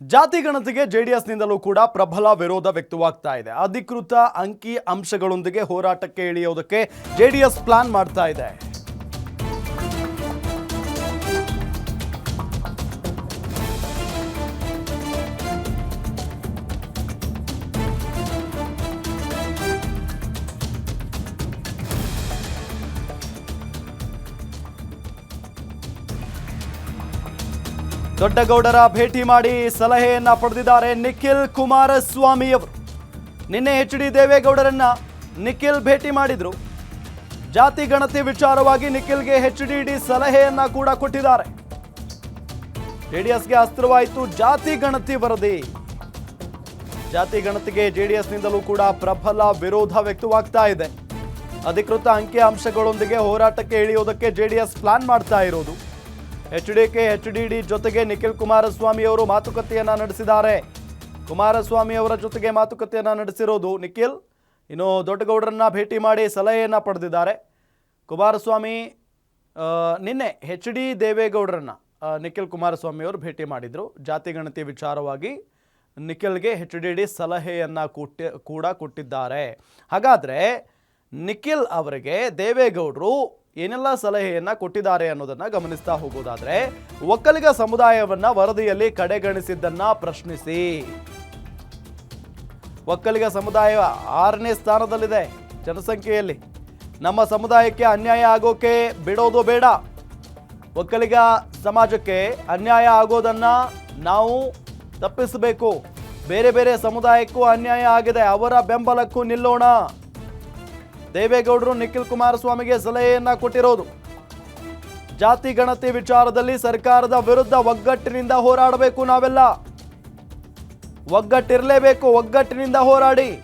ಜಾತಿ ಗಣತಿಗೆ ಜೆಡಿಎಸ್ನಿಂದಲೂ ಕೂಡ ಪ್ರಬಲ ವಿರೋಧ ವ್ಯಕ್ತವಾಗ್ತಾ ಇದೆ. ಅಧಿಕೃತ ಅಂಕಿ ಅಂಶಗಳೊಂದಿಗೆ ಹೋರಾಟಕ್ಕೆ ಇಳಿಯೋದಕ್ಕೆ ಜೆಡಿಎಸ್ ಪ್ಲಾನ್ ಮಾಡ್ತಾ ಇದೆ. ದೊಡ್ಡಗೌಡರ ಭೇಟಿ ಮಾಡಿ ಸಲಹೆಯನ್ನ ಪಡೆದಿದ್ದಾರೆ ನಿಖಿಲ್ ಕುಮಾರಸ್ವಾಮಿ ಅವರು ನಿನ್ನೆ ಎಚ್ ಡಿ ದೇವೇಗೌಡರನ್ನ ನಿಖಿಲ್ ಭೇಟಿ ಮಾಡಿದ್ರು. ಜಾತಿ ಗಣತಿ ವಿಚಾರವಾಗಿ ನಿಖಿಲ್ಗೆ ಎಚ್ ಡಿ ಡಿ ಸಲಹೆಯನ್ನ ಕೂಡ ಕೊಟ್ಟಿದ್ದಾರೆ. ಜೆಡಿಎಸ್ಗೆ ಅಸ್ತ್ರವಾಯಿತು ಜಾತಿ ಗಣತಿ ವರದಿ. ಜಾತಿ ಗಣತಿಗೆ ಜೆಡಿಎಸ್ನಿಂದಲೂ ಕೂಡ ಪ್ರಬಲ ವಿರೋಧ ವ್ಯಕ್ತವಾಗ್ತಾ ಇದೆ. ಅಧಿಕೃತ ಅಂಕಿ ಅಂಶಗಳೊಂದಿಗೆ ಹೋರಾಟಕ್ಕೆ ಇಳಿಯೋದಕ್ಕೆ ಜೆಡಿಎಸ್ ಪ್ಲಾನ್ ಮಾಡ್ತಾ ಇರೋದು. H D K, H D D ಜೊತೆಗೆ ನಿಖಿಲ್ ಕುಮಾರಸ್ವಾಮಿ ಅವರು ಮಾತುಕತೆಯನ್ನು ನಡೆಸಿದ್ದಾರೆ. ಕುಮಾರಸ್ವಾಮಿ ಅವರ ಜೊತೆಗೆ ಮಾತುಕತೆಯನ್ನು ನಡೆಸಿರೋದು ನಿಖಿಲ್. ಇನ್ನು ದೊಡ್ಡಗೌಡರನ್ನ ಭೇಟಿ ಮಾಡಿ ಸಲಹೆಯನ್ನ ಪಡೆದಿದ್ದಾರೆ. ಕುಮಾರಸ್ವಾಮಿ ನಿನ್ನೆ ಎಚ್ ಡಿ ದೇವೇಗೌಡರನ್ನ ನಿಖಿಲ್ ಕುಮಾರಸ್ವಾಮಿ ಅವರು ಭೇಟಿ ಮಾಡಿದ್ರು. ಜಾತಿ ಗಣತಿ ವಿಚಾರವಾಗಿ ನಿಖಿಲ್ಗೆ ಎಚ್ ಡಿ ಡಿ ಸಲಹೆಯನ್ನ ಕೊಟ್ಟಿ, ಕೂಡ ಕೊಟ್ಟಿದ್ದಾರೆ. ಹಾಗಾದ್ರೆ ನಿಖಿಲ್ ಅವರಿಗೆ ದೇವೇಗೌಡರು ಏನೆಲ್ಲ ಸಲಹೆಯನ್ನ ಕೊಟ್ಟಿದ್ದಾರೆ ಅನ್ನೋದನ್ನ ಗಮನಿಸ್ತಾ ಹೋಗೋದಾದ್ರೆ, ಒಕ್ಕಲಿಗ ಸಮುದಾಯವನ್ನ ವರದಿಯಲ್ಲಿ ಕಡೆಗಣಿಸಿದ್ದನ್ನ ಪ್ರಶ್ನಿಸಿ. ಒಕ್ಕಲಿಗ ಸಮುದಾಯ ಆರನೇ ಸ್ಥಾನದಲ್ಲಿದೆ ಜನಸಂಖ್ಯೆಯಲ್ಲಿ. ನಮ್ಮ ಸಮುದಾಯಕ್ಕೆ ಅನ್ಯಾಯ ಆಗೋಕೆ ಬಿಡೋದು ಬೇಡ. ಒಕ್ಕಲಿಗ ಸಮಾಜಕ್ಕೆ ಅನ್ಯಾಯ ಆಗೋದನ್ನ ನಾವು ತಪ್ಪಿಸಬೇಕು. ಬೇರೆ ಬೇರೆ ಸಮುದಾಯಕ್ಕೂ ಅನ್ಯಾಯ ಆಗಿದೆ, ಅವರ ಬೆಂಬಲಕ್ಕೂ ನಿಲ್ಲೋಣ. ದೇವೇಗೌಡರು ನಿಖಿಲ್ ಕುಮಾರಸ್ವಾಮಿಗೆ ಸಲಹೆಯನ್ನ ಕೊಟ್ಟಿರೋದು. ಜಾತಿ ಗಣತಿ ವಿಚಾರದಲ್ಲಿ ಸರ್ಕಾರದ ವಿರುದ್ಧ ಒಗ್ಗಟ್ಟಿನಿಂದ ಹೋರಾಡಬೇಕು ನಾವೆಲ್ಲ. ಒಗ್ಗಟ್ಟಿರಲೇಬೇಕು, ಒಗ್ಗಟ್ಟಿನಿಂದ ಹೋರಾಡಿ.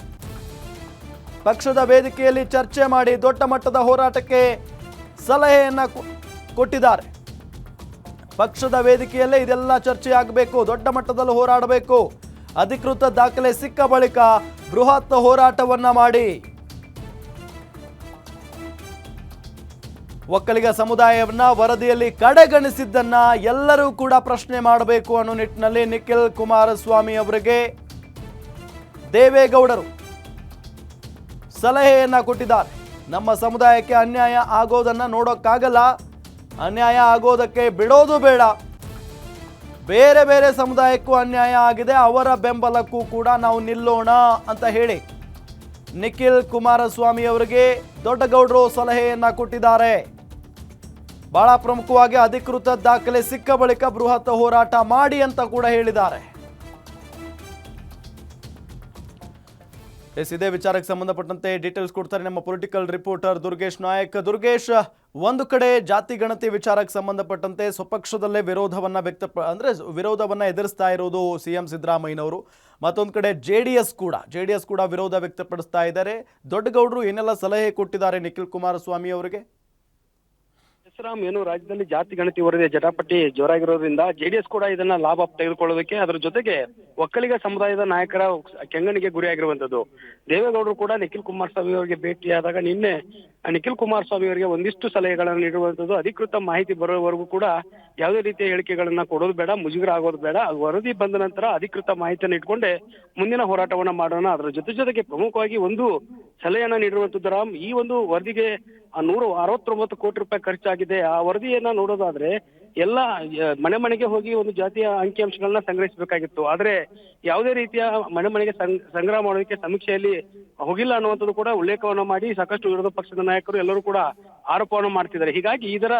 ಪಕ್ಷದ ವೇದಿಕೆಯಲ್ಲಿ ಚರ್ಚೆ ಮಾಡಿ ದೊಡ್ಡ ಮಟ್ಟದ ಹೋರಾಟಕ್ಕೆ ಸಲಹೆಯನ್ನ ಕೊಟ್ಟಿದ್ದಾರೆ. ಪಕ್ಷದ ವೇದಿಕೆಯಲ್ಲೇ ಇದೆಲ್ಲ ಚರ್ಚೆ ಆಗಬೇಕು, ದೊಡ್ಡ ಮಟ್ಟದಲ್ಲಿ ಹೋರಾಡಬೇಕು. ಅಧಿಕೃತ ದಾಖಲೆ ಸಿಕ್ಕ ಬಳಿಕ ಬೃಹತ್ ಹೋರಾಟವನ್ನ ಮಾಡಿ. ಒಕ್ಕಲಿಗ ಸಮುದಾಯವನ್ನ ವರದಿಯಲ್ಲಿ ಕಡೆಗಣಿಸಿದ್ದನ್ನ ಎಲ್ಲರೂ ಕೂಡ ಪ್ರಶ್ನೆ ಮಾಡಬೇಕು ಅನ್ನೋ ನಿಟ್ಟಿನಲ್ಲಿ ನಿಖಿಲ್ ಕುಮಾರಸ್ವಾಮಿ ಅವರಿಗೆ ದೇವೇಗೌಡರು ಸಲಹೆಯನ್ನ ಕೊಟ್ಟಿದ್ದಾರೆ. ನಮ್ಮ ಸಮುದಾಯಕ್ಕೆ ಅನ್ಯಾಯ ಆಗೋದನ್ನ ನೋಡೋಕ್ಕಾಗಲ್ಲ. ಅನ್ಯಾಯ ಆಗೋದಕ್ಕೆ ಬಿಡೋದು ಬೇಡ. ಬೇರೆ ಬೇರೆ ಸಮುದಾಯಕ್ಕೂ ಅನ್ಯಾಯ ಆಗಿದೆ. ಅವರ ಬೆಂಬಲಕ್ಕೂ ಕೂಡ ನಾವು ನಿಲ್ಲೋಣ ಅಂತ ಹೇಳಿ ನಿಖಿಲ್ ಕುಮಾರಸ್ವಾಮಿ ಅವರಿಗೆ ದೊಡ್ಡಗೌಡರು ಸಲಹೆಯನ್ನ ಕೊಟ್ಟಿದ್ದಾರೆ. ಬಹಳ ಪ್ರಮುಖವಾಗಿ ಅಧಿಕೃತ ದಾಖಲೆ ಸಿಕ್ಕ ಬಳಿಕ ಬೃಹತ್ ಹೋರಾಟ ಮಾಡಿ ಅಂತ ಕೂಡ ಹೇಳಿದ್ದಾರೆ. ಎಸ್, ಇದೇ ವಿಚಾರಕ್ಕೆ ಸಂಬಂಧಪಟ್ಟಂತೆ ಡೀಟೇಲ್ಸ್ ಕೊಡ್ತಾರೆ ನಮ್ಮ ಪೊಲಿಟಿಕಲ್ ರಿಪೋರ್ಟರ್ ದುರ್ಗೇಶ್ ನಾಯಕ್. ದುರ್ಗೇಶ್, ಒಂದು ಕಡೆ ಜಾತಿ ಗಣತಿ ವಿಚಾರಕ್ಕೆ ಸಂಬಂಧಪಟ್ಟಂತೆ ಸ್ವಪಕ್ಷದಲ್ಲೇ ವಿರೋಧವನ್ನ ವ್ಯಕ್ತ ಅಂದ್ರೆ ವಿರೋಧವನ್ನ ಎದುರಿಸ್ತಾ ಇರೋದು ಸಿ ಎಂ ಸಿದ್ದರಾಮಯ್ಯನವರು. ಮತ್ತೊಂದು ಕಡೆ ಜೆ ಡಿ ಎಸ್ ಕೂಡ, ಜೆ ಡಿ ಎಸ್ ಕೂಡ ವಿರೋಧ ವ್ಯಕ್ತಪಡಿಸ್ತಾ ಇದ್ದಾರೆ. ದೊಡ್ಡಗೌಡರು ಏನೆಲ್ಲ ಸಲಹೆ ಕೊಟ್ಟಿದ್ದಾರೆ ನಿಖಿಲ್ ಕುಮಾರಸ್ವಾಮಿ ಅವರಿಗೆ? ರಾಮ್ ಏನು ರಾಜ್ಯದಲ್ಲಿ ಜಾತಿ ಗಣತಿ ವರದಿಯ ಜಟಾಪಟಿ ಜೋರಾಗಿರೋದ್ರಿಂದ ಜೆಡಿಎಸ್ ಕೂಡ ಇದನ್ನ ಲಾಭ ತೆಗೆದುಕೊಳ್ಳೋದಕ್ಕೆ ಅದರ ಜೊತೆಗೆ ಒಕ್ಕಲಿಗ ಸಮುದಾಯದ ನಾಯಕರ ಕೆಂಗಣಿಗೆ ಗುರಿಯಾಗಿರುವಂತದ್ದು ದೇವೇಗೌಡರು ಕೂಡ ನಿಖಿಲ್ ಕುಮಾರಸ್ವಾಮಿ ಅವರಿಗೆ ಭೇಟಿಯಾದಾಗ ನಿನ್ನೆ ನಿಖಿಲ್ ಕುಮಾರಸ್ವಾಮಿ ಅವರಿಗೆ ಒಂದಿಷ್ಟು ಸಲಹೆಗಳನ್ನು ನೀಡುವಂತದ್ದು ಅಧಿಕೃತ ಮಾಹಿತಿ ಬರೋವರೆಗೂ ಕೂಡ ಯಾವುದೇ ರೀತಿಯ ಹೇಳಿಕೆಗಳನ್ನ ಕೊಡೋದು ಬೇಡ, ಮುಜುಗರ ಆಗೋದು ಬೇಡ. ವರದಿ ಬಂದ ನಂತರ ಅಧಿಕೃತ ಮಾಹಿತಿಯನ್ನು ಇಟ್ಕೊಂಡೆ ಮುಂದಿನ ಹೋರಾಟವನ್ನ ಮಾಡೋಣ. ಅದರ ಜೊತೆ ಜೊತೆಗೆ ಪ್ರಮುಖವಾಗಿ ಒಂದು ಸಲಹೆಯನ್ನ ನೀಡಿರುವಂತದ್ದು ರಾಮ್, ಈ ಒಂದು ವರದಿಗೆ ನೂರ, ಅರವತ್ತೊಂಬತ್ತು ಕೋಟಿ ರೂಪಾಯಿ ಖರ್ಚಾಗಿದೆ. ಆ ವರದಿಯನ್ನ ನೋಡೋದಾದ್ರೆ ಎಲ್ಲ ಮನೆ ಮನೆಗೆ ಹೋಗಿ ಒಂದು ಜಾತಿಯ ಅಂಕಿಅಂಶಗಳನ್ನ ಸಂಗ್ರಹಿಸಬೇಕಾಗಿತ್ತು. ಆದ್ರೆ ಯಾವುದೇ ರೀತಿಯ ಮನೆ ಮನೆಗೆ ಸಂಗ್ರಹ ಮಾಡೋದಕ್ಕೆ ಸಮೀಕ್ಷೆಯಲ್ಲಿ ಹೋಗಿಲ್ಲ ಅನ್ನುವಂಥದ್ದು ಕೂಡ ಉಲ್ಲೇಖವನ್ನ ಮಾಡಿ ಸಾಕಷ್ಟು ವಿರೋಧ ಪಕ್ಷದ ನಾಯಕರು ಎಲ್ಲರೂ ಕೂಡ ಆರೋಪವನ್ನು ಮಾಡ್ತಿದ್ದಾರೆ. ಹೀಗಾಗಿ ಇದರ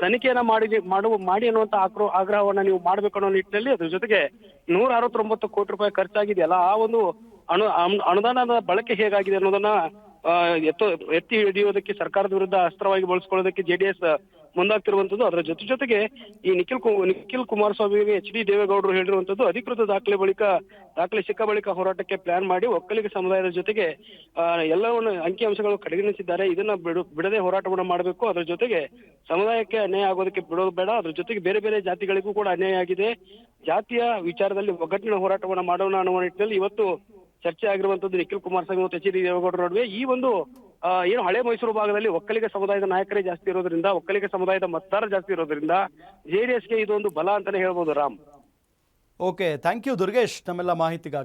ತನಿಖೆಯನ್ನ ಮಾಡಿ ಮಾಡುವ, ಮಾಡಿ ಅನ್ನುವಂತ ಆಕ್ರೋ, ಆಗ್ರಹವನ್ನ ನೀವು ಮಾಡಬೇಕು ಅನ್ನೋ ನಿಟ್ಟಿನಲ್ಲಿ ಅದ್ರ ಜೊತೆಗೆ ನೂರ ಅರವತ್ತೊಂಬತ್ತು ಕೋಟಿ ರೂಪಾಯಿ ಖರ್ಚಾಗಿದೆಯಲ್ಲ, ಆ ಒಂದು ಅನು ಅನು- ಅನುದಾನದ ಬಳಕೆ ಹೇಗಾಗಿದೆ ಅನ್ನೋದನ್ನ ಎತ್ತು, ಎತ್ತಿ ಹಿಡಿಯುವುದಕ್ಕೆ ಸರ್ಕಾರದ ವಿರುದ್ಧ ಅಸ್ತ್ರವಾಗಿ ಬಳಸ್ಕೊಳ್ಳೋದಕ್ಕೆ ಜೆಡಿಎಸ್ ಮುಂದಾಗ್ತಿರುವಂತದ್ದು ಅದರ ಜೊತೆ ಜೊತೆಗೆ ಈ ನಿಖಿಲ್ ನಿಖಿಲ್ ಕುಮಾರಸ್ವಾಮಿಗೆ ಎಚ್ ಡಿ ದೇವೇಗೌಡರು ಹೇಳಿರುವಂತದ್ದು ಅಧಿಕೃತ ದಾಖಲೆ ಬಳಿಕ, ದಾಖಲೆ ಸಿಕ್ಕ ಬಳಿಕ ಹೋರಾಟಕ್ಕೆ ಪ್ಲಾನ್ ಮಾಡಿ ಒಕ್ಕಲಿಗ ಸಮುದಾಯದ ಜೊತೆಗೆ ಎಲ್ಲವನ್ನು ಅಂಕಿಅಂಶಗಳು ಕಡೆಗಣಿಸಿದ್ದಾರೆ. ಇದನ್ನ ಬಿಡು, ಬಿಡದೆ ಹೋರಾಟವನ್ನು ಮಾಡಬೇಕು. ಅದರ ಜೊತೆಗೆ ಸಮುದಾಯಕ್ಕೆ ಅನ್ಯಾಯ ಆಗೋದಕ್ಕೆ ಬಿಡೋದು ಬೇಡ. ಅದ್ರ ಜೊತೆಗೆ ಬೇರೆ ಬೇರೆ ಜಾತಿಗಳಿಗೂ ಕೂಡ ಅನ್ಯಾಯ ಆಗಿದೆ. ಜಾತಿಯ ವಿಚಾರದಲ್ಲಿ ಒಗ್ಗಟ್ಟಿನ ಹೋರಾಟವನ್ನ ಮಾಡೋಣ ಅನ್ನುವ ನಿಟ್ಟಿನಲ್ಲಿ ಇವತ್ತು ಚರ್ಚೆ ಆಗಿರುವಂತದ್ದು ನಿಖಿಲ್ ಕುಮಾರಸ್ವಾಮಿ ಮತ್ತು ಎಚ್ ಡಿ ದೇವೇಗೌಡರ ನಡುವೆ. ಈ ಒಂದು ಏನು ಹಳೆ ಮೈಸೂರು ಭಾಗದಲ್ಲಿ ಒಕ್ಕಲಿಗ ಸಮುದಾಯದ ನಾಯಕರೇ ಜಾಸ್ತಿ ಇರೋದ್ರಿಂದ, ಒಕ್ಕಲಿಗ ಸಮುದಾಯದ ಮತದಾರ ಜಾಸ್ತಿ ಇರೋದ್ರಿಂದ ಜೆಡಿಎಸ್ಗೆ ಇದೊಂದು ಬಲ ಅಂತಾನೆ ಹೇಳ್ಬೋದು Ram. Okay, thank you Durgesh, ನಮ್ಮೆಲ್ಲ ಮಾಹಿತಿಗಾಗಿ.